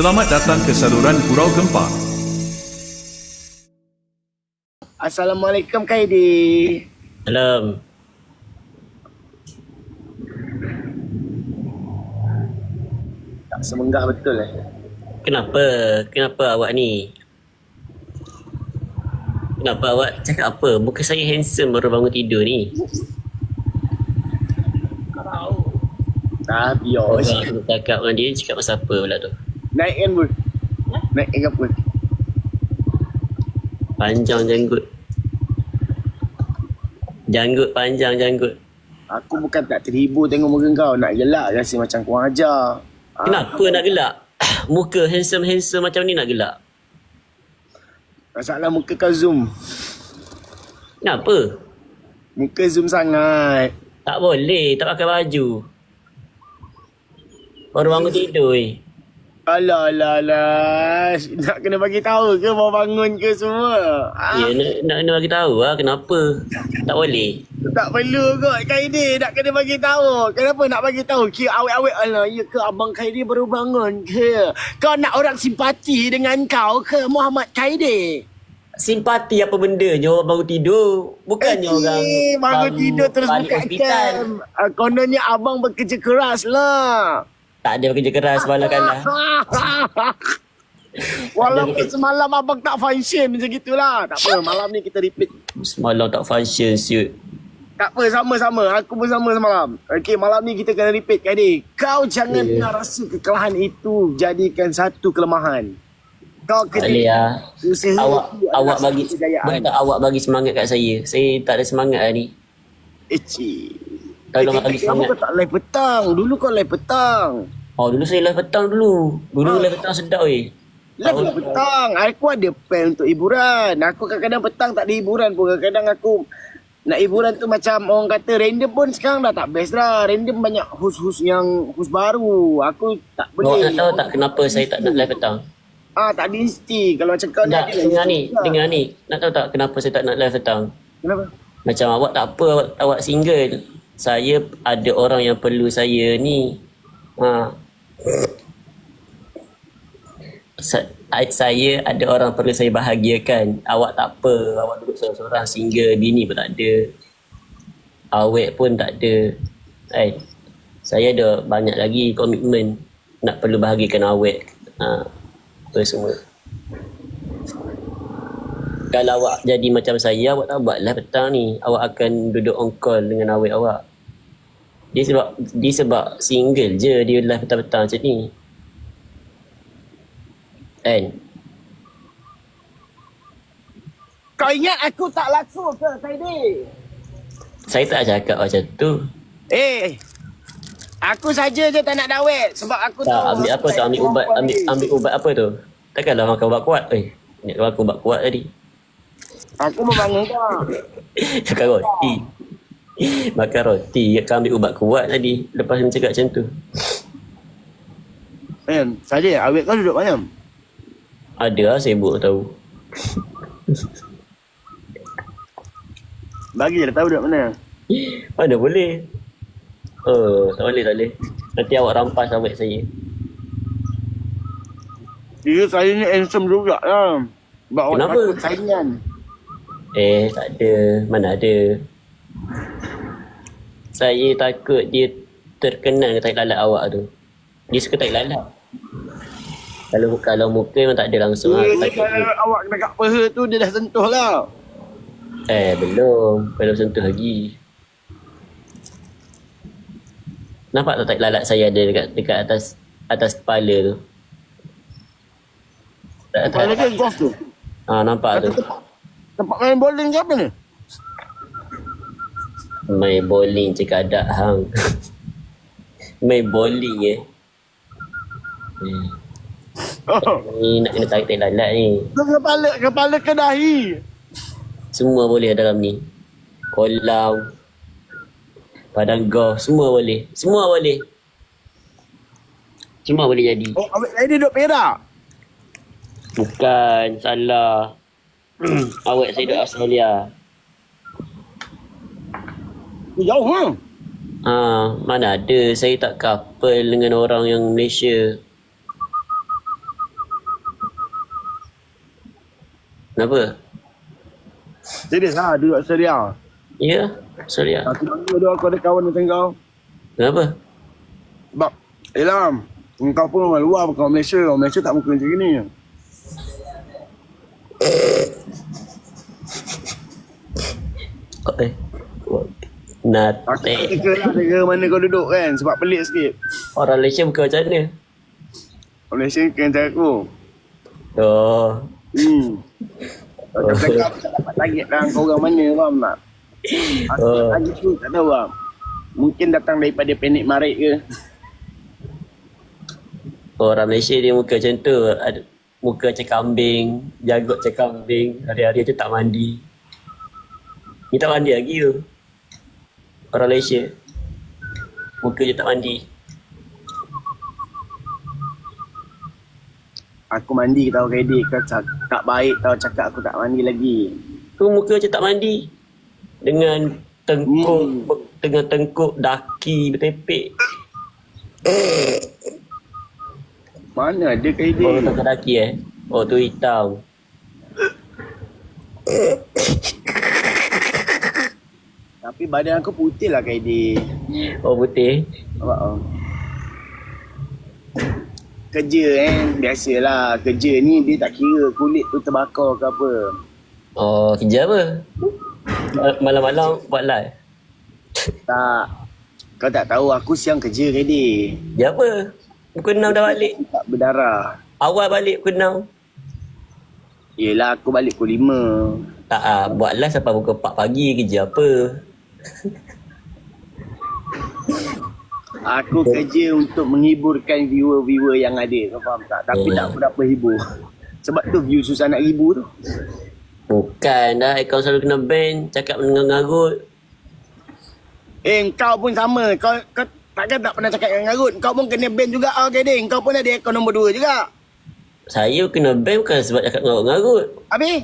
Selamat datang ke saluran Gurau Gempa. Assalamualaikum Kaidi. Salam. Tak semenggah betul eh. Kenapa? Kenapa awak ni? Kenapa awak cakap apa? Bukan saya handsome baru bangun tidur ni. Nah, biar. Orang aku cakap dengan dia, cakap pasal apa pula tu? Naik kan pun. Naik kan apa? Panjang janggut. Janggut panjang janggut. Aku bukan tak terhibur tengok muka kau. Nak gelak rasa macam kurang ajar. Ah, Kenapa nak gelak? Muka handsome-handsome macam ni nak gelak? Masalah muka kau zoom. Kenapa? Muka zoom sangat. Tak boleh, tak pakai baju. Baru bangun tidur eh. Alah, alah, alah. Nak kena bagi tahu ke mau bangun ke semua? Ah, Ya, nak, nak kena bagi tahu lah kenapa. Tak boleh. Tak perlu kot Kaidi nak kena bagi tahu. Kenapa nak bagi tahu? Kira awet-awet alah ya ke abang Kaidi baru bangun ke? Kau nak orang simpati dengan kau ke Muhammad Kaidi? Simpati apa benda je orang baru tidur. Bukannya Eh, orang bangun tidur terus buka hospital. cam. Uh, kononnya abang bekerja keras lah. Tak ada bekerja keras malam kan lah. Walaupun semalam abang tak function macam gitulah. Tak apa, malam ni kita repeat. Semalam tak function siut. Tak apa, sama-sama. Aku pun sama semalam. Okey, malam ni kita kena repeat, Kaidi. Kau jangan Ya. pernah rasa kekalahan itu jadikan satu kelemahan. Kau kena boleh lah. usaha Awak awak bagi boleh tak awak bagi semangat kat saya. Saya tak ada semangat lah ni. Eh, cik. Tolong Eh, bagi Kamu semangat. kau tak live petang. Dulu kau live petang. Oh dulu saya live petang dulu. Dulu Ah. live petang sedap weh. Live lah petang. Aku ada plan untuk hiburan. Aku kadang-kadang petang tak ada hiburan pun. Kadang-kadang aku nak hiburan tu macam orang kata random pun sekarang dah tak best lah. Random banyak host-host yang host baru. Aku tak boleh. nak tahu tak kenapa saya tak nak live petang? Ah, tak ada insti. Kalau macam kau Tak, dengar ni, lah. dengar ni. Nak tahu tak kenapa saya tak nak live petang? Kenapa? Macam awak tak apa, awak, awak single. Saya ada orang yang perlu saya ni. Ha. Sa- saya ada orang perlu saya bahagiakan. Awak tak apa. Awak duduk seorang-seorang single. Bini pun tak ada. Awet pun tak ada. Eh, saya ada banyak lagi komitmen nak perlu bahagikan awet. Ha. Apa semua. Kalau awak jadi macam saya, awak tak buatlah petang ni. Awak akan duduk on call dengan awet awak. Dia sebab dia sebab single je dia live petang-petang macam ni. Kan? Kau ingat aku tak laku ke, Saidi? Saya tak cakap macam tu. Eh, aku saja je tak nak dawet. Sebab aku Tak, tahu. ambil apa tu? Ambil ubat, ambil ambil ubat apa tu? Takkanlah makan ubat kuat. Eh, ni makan ubat kuat tadi. Aku membangun kau. Makan roti. Makan roti. Kau ambil ubat kuat tadi. Lepas dia cakap macam tu. Eh, Saidi, awet kau duduk mana? Ada lah sibuk tahu. Bagi je tahu duduk mana. Mana boleh? Oh, tak boleh, tak boleh. Nanti awak rampas awet saya. Dia saya ni handsome juga lah. Sebab awak Kenapa? takut saingan. Eh, tak ada. Mana ada. Saya takut dia terkenal dengan tahi lalat awak tu. Dia suka tahi lalat. Kalau kalau muka memang tak ada langsung lah. Dia Takut kalau dia. awak dekat peha tu dia dah sentuh lah. Eh, belum. Belum sentuh lagi. Nampak tak tahi lalat saya ada dekat dekat atas atas kepala tu? Kepala dia golf tu. Ah, nampak tu. Tempat main bowling ke apa ni? Main bowling cakap ada hang. Main bowling eh. Hmm. Oh. Ni nak kena tarik tarik lalat ni. Kepala, kepala ke dahi? Semua boleh dalam ni. Kolam. Padang golf. Semua boleh. Semua boleh. Semua boleh jadi. Oh, saya dia duduk perak. Bukan. Salah. Awak saya duduk Australia jauh ha? Ah, mana ada saya tak couple dengan orang yang Malaysia. Kenapa? Serius ha, duduk Seria. Ya, Seria. Aku nak duduk aku ada kawan macam kau. Kenapa? Sebab Elam, kau pun orang luar bukan orang Malaysia. Orang Malaysia tak mungkin macam gini. Eh. Nate. tak teka lah negara mana kau duduk kan. Sebab pelik sikit. Orang Malaysia bukan macam mana? Orang Malaysia kan cara aku. Oh. Hmm. Kau cakap aku tak dapat target lah kau orang mana faham tak? Aku Oh. target tu tak tahu lah. Mungkin datang daripada panik marik ke. Orang Malaysia dia muka macam tu. Ada, muka macam kambing. Jagut macam kambing. Hari-hari tu tak mandi. Ni tak mandi lagi tu. Orang Malaysia. Muka je tak mandi. Aku mandi tahu kredit kau tak, tak baik tahu cakap aku tak mandi lagi. Tu muka macam tak mandi. Dengan tengkuk. Hmm. Dengan tengkuk daki bertepek. Mana ada Oh, kredit? tengkuk daki eh. Oh, tu hitam. Tapi badan aku putih lah kredit. Oh, putih. Nampak oh. Kerja eh. Biasalah. Kerja ni dia tak kira kulit tu terbakar ke apa. Oh, kerja apa? Mal- Malam-malam buat live. Tak. Kau tak tahu aku siang kerja kredit. Kerja apa? Pukul 6 dah balik. Tak berdarah. Awal balik pukul 6. Yelah aku balik pukul 5. Tak ah, buat live sampai pukul 4 pagi kerja apa? Aku kerja untuk menghiburkan viewer-viewer yang ada. Kau faham tak? Tapi Hmm. tak berapa hibur. Sebab tu view susah nak hibur tu. Bukan dah, akaun selalu kena ban, cakap mengarut. Eh kau pun sama. Kau, kau takkan tak pernah cakap dengan Garut. Kau pun kena ban juga. Oh, okay, ding. Kau pun ada akaun nombor 2 juga. Saya kena ban bukan sebab cakap mengarut-ngarut. Habis?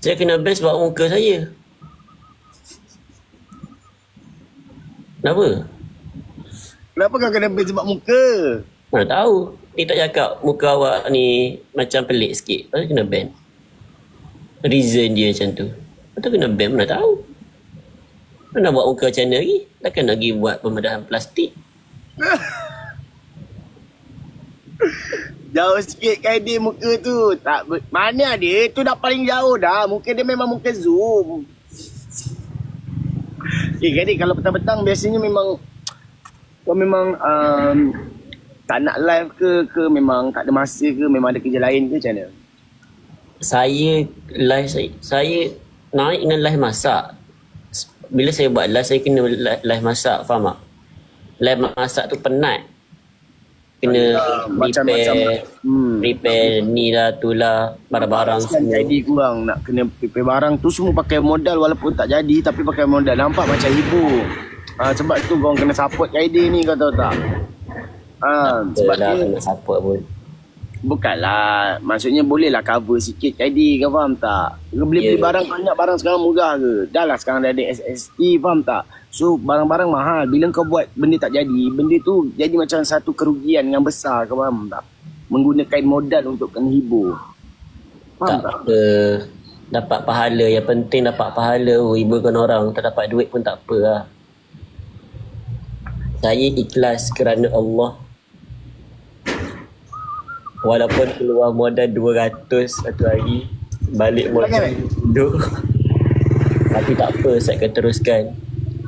Saya kena ban sebab muka saya. Kenapa? Kenapa kau kena ban sebab muka? Mana tahu. Dia tak cakap muka awak ni macam pelik sikit. Lepas tu kena ban. Reason dia macam tu. Lepas tu kena ban mana tahu. Mana nak buat muka macam mana lagi? Takkan lagi buat pembedahan plastik. Jauh sikit kan dia muka tu. Tak ber- Mana dia? Tu dah paling jauh dah. Muka dia memang muka zoom. Eh Gadis kalau petang-petang biasanya memang kau memang um, tak nak live ke ke memang tak ada masa ke memang ada kerja lain ke macam mana? Saya live saya, saya naik dengan live masak. Bila saya buat live saya kena li- live masak, faham tak? Live masak tu penat. Kena Ah, macam-macam. repair, Hmm. repair ni lah tu lah, barang-barang semua. jadi kurang nak kena prepare barang tu semua pakai modal walaupun tak jadi tapi pakai modal nampak macam hibur. Ha, sebab tu kau kena support idea ni kau tahu tak? Ha, sebab dia nak support pun. bukanlah maksudnya bolehlah cover sikit idea kau faham tak? Kau beli-beli Ya. barang banyak barang sekarang murah ke? Dah lah sekarang dah ada SST faham tak? So barang-barang mahal bila kau buat benda tak jadi benda tu jadi macam satu kerugian yang besar kau faham tak? Menggunakan modal untuk kena hibur. Faham Tak tak? apa. Dapat pahala. Yang penting dapat pahala. Oh, hiburkan orang. Tak dapat duit pun tak apa lah. Saya ikhlas kerana Allah. Walaupun keluar modal 200 satu hari. Balik modal duduk. Tapi tak apa. Saya akan teruskan.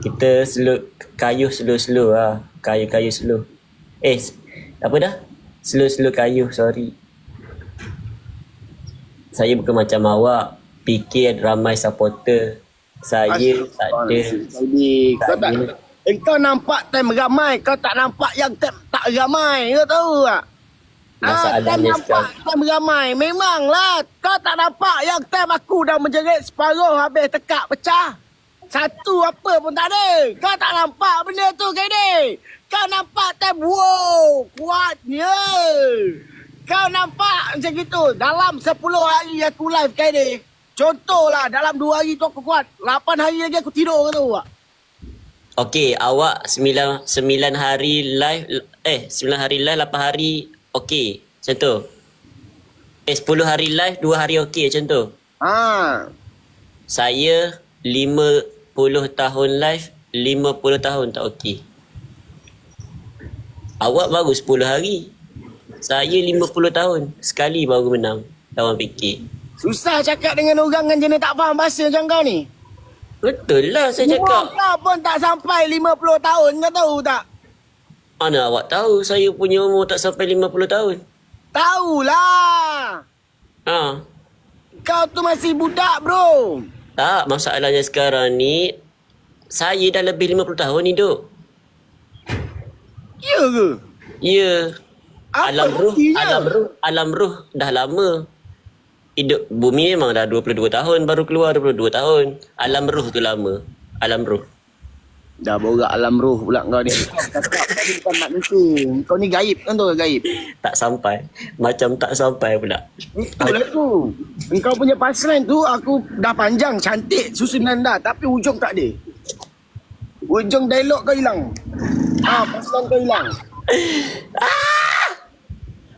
Kita slow. Kayuh slow-slow lah. Kayu-kayu slow. Eh. Apa dah? Slow-slow kayuh. Sorry. Saya bukan macam awak fikir ada ramai supporter. Saya tak ada. Jadi kau tak ada. eh, kau nampak time ramai, kau tak nampak yang time tak ramai. Kau tahu tak? Ah, Masalahnya time nampak sekarang- time ramai. Memanglah kau tak nampak yang time aku dah menjerit separuh habis tekak pecah. Satu apa pun tak ada. Kau tak nampak benda tu, Kedi. Kau nampak time wow, kuatnya. Kau nampak macam gitu. Dalam 10 hari aku live, Kedi. Contohlah, dalam 2 hari tu aku kuat. 8 hari lagi aku tidur, tak? Okey, awak 9 9 hari live eh 9 hari live 8 hari okey. Macam tu. Eh 10 hari live 2 hari okey macam tu. Ha. Saya 50 tahun live, 50 tahun tak okey. Awak baru 10 hari. Saya 50 tahun. Sekali baru menang. Lawan PK. Susah cakap dengan orang yang jenis tak faham bahasa macam kau ni. Betul lah saya Umur cakap. kau pun tak sampai 50 tahun kau tahu tak? Mana awak tahu saya punya umur tak sampai 50 tahun? Tahulah. Ha. Kau tu masih budak bro. Tak, masalahnya sekarang ni saya dah lebih 50 tahun hidup. Ya ke? Ya. Apa alam ruh, buktinya? alam ruh, alam ruh dah lama. Hidup bumi memang dah 22 tahun baru keluar 22 tahun. Alam ruh tu lama. Alam ruh. Dah borak alam roh pula kau ni. Kau cakap tadi bukan manusia. Kau ni gaib kan tu gaib. Tak sampai. Macam tak sampai pula. Betul lah tu. Engkau punya pasaran tu aku dah panjang, cantik, susunan dah. Tapi ujung tak ada. Ujung dialog kau hilang. Ah, pasaran kau hilang.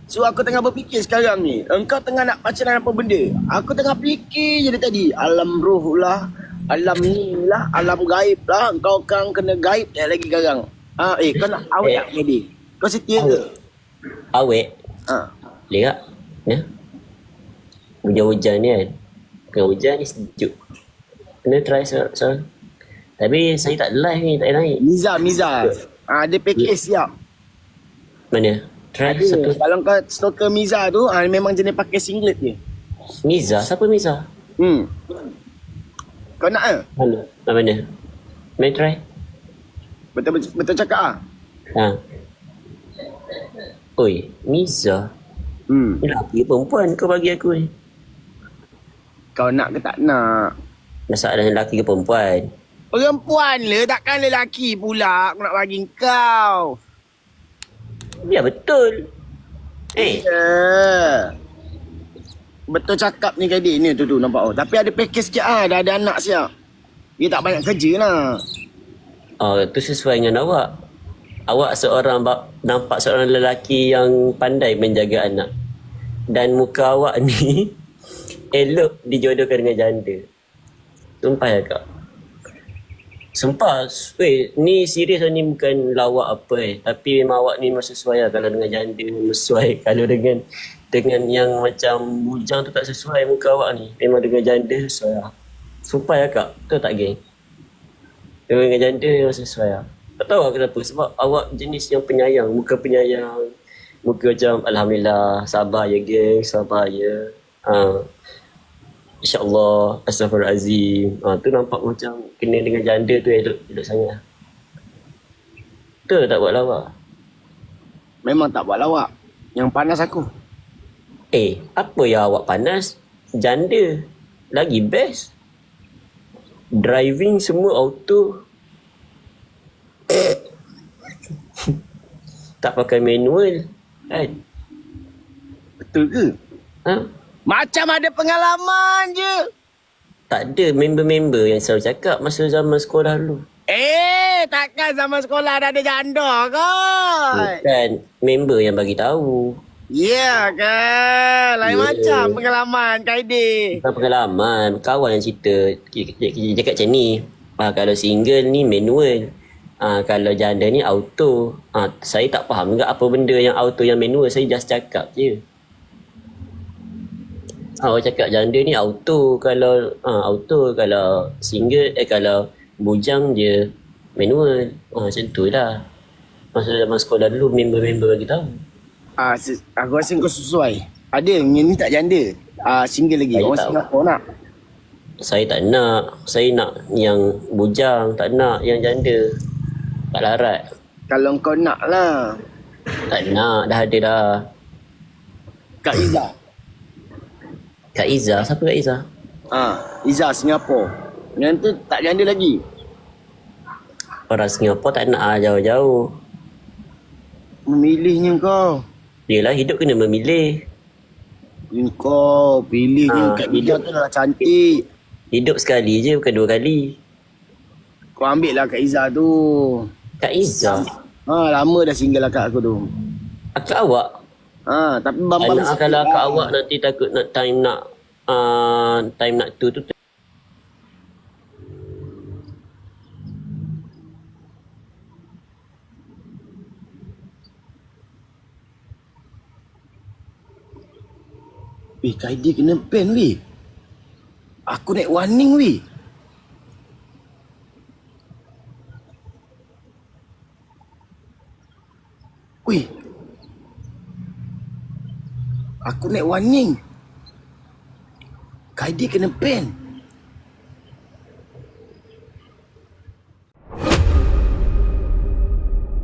So aku tengah berfikir sekarang ni. Engkau tengah nak pacaran apa benda? Aku tengah fikir je dari tadi. Alam roh lah. Alam ni lah. Alam gaib lah. Engkau kan kena gaib tak lagi sekarang. Ah, eh kau nak awet Eh. tak jadi? Kau setia ke? Awet. Ah. Boleh tak? Ya? Hujan-hujan ni kan. Bukan hujan ni sejuk. Kena try seorang. seorang. Tapi saya tak live ni. Tak naik. Miza, Miza. Ah, dia package siap. Mana? Try Ada. satu. Kalau kau stalker Miza tu, ah, memang jenis pakai singlet je. Miza. Siapa Miza? Hmm. Kau nak ke? Mana? Ah, mana? Main try. Betul, betul, cakap ah. Ha. Oi, Miza. Hmm. Ni ke perempuan kau bagi aku ni? Kau nak ke tak nak? Masalah lelaki ke perempuan? Perempuan le, takkan lelaki pula aku nak bagi kau. Ya betul. Eh, Ya. Betul cakap ni gadis ni tu tu nampak oh. Tapi ada package sikit ah, dah ada anak siap. Dia tak banyak kerja lah. oh, tu sesuai dengan awak. Awak seorang nampak seorang lelaki yang pandai menjaga anak. Dan muka awak ni elok dijodohkan dengan janda. Sumpah ya kak. Sumpah, weh, ni serius lah ni bukan lawak apa eh. Tapi memang awak ni memang sesuai lah kalau dengan janda sesuai. Kalau dengan dengan yang macam bujang tu tak sesuai muka awak ni. Memang dengan janda sesuai lah. Sumpah ya kak, betul tak geng? Dengan janda memang sesuai lah. Tak tahu lah kenapa. Sebab awak jenis yang penyayang. Muka penyayang. Muka macam Alhamdulillah. Sabar ya geng. Sabar ya. Ha. InsyaAllah. Astaghfirullahaladzim. Ha, tu nampak macam kena dengan janda tu elok, elok sangat. Betul tak buat lawak? Memang tak buat lawak. Yang panas aku. Eh, apa yang awak panas? Janda. Lagi best. Driving semua auto. tak pakai manual. Kan? Betul ke? Ha? Macam ada pengalaman je. Tak ada member-member yang selalu cakap masa zaman sekolah dulu. Eh, takkan zaman sekolah dah ada janda kan? Bukan member yang bagi tahu. Ya kan? Lain Ya. macam pengalaman Kaidi. Bukan pengalaman, kawan yang cerita. Kita cakap macam ni. Ah, kalau single ni manual. Ah, kalau janda ni auto. Ah, saya tak faham juga apa benda yang auto yang manual. Saya just cakap je. Ah, orang cakap janda ni auto. Kalau ah, auto, kalau single, eh kalau bujang je manual. Ah, macam tu lah. Masa zaman sekolah dulu member-member bagi tahu. Ah, se- aku rasa kau sesuai. Ada yang ni tak janda. Ah, single lagi. Saya Orang tahu. Singapura nak. Saya tak nak. Saya nak yang bujang. Tak nak yang janda. Tak larat. Kalau kau nak lah. Tak nak. Dah ada dah. Kak Iza. Kak Iza. Siapa Kak Iza? Ah, Iza Singapura. Yang tu tak janda lagi. Orang Singapura tak nak ah, jauh-jauh. Memilihnya kau. Yelah hidup kena memilih. Kau pilihnya Ah, Kak Iza hidup. tu dah cantik. Hidup sekali je bukan dua kali. Kau ambil lah Kak Iza tu. Kak Iza. Ha, lama dah single akak aku tu. Akak awak. Ha, tapi bambang Anak kalau akak awak nanti takut nak time nak uh, time nak tu tu Weh, Kaidi kena ban weh. Aku naik warning weh. Weh. Aku naik warning. Kaidi kena ban.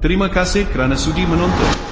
Terima kasih kerana sudi menonton.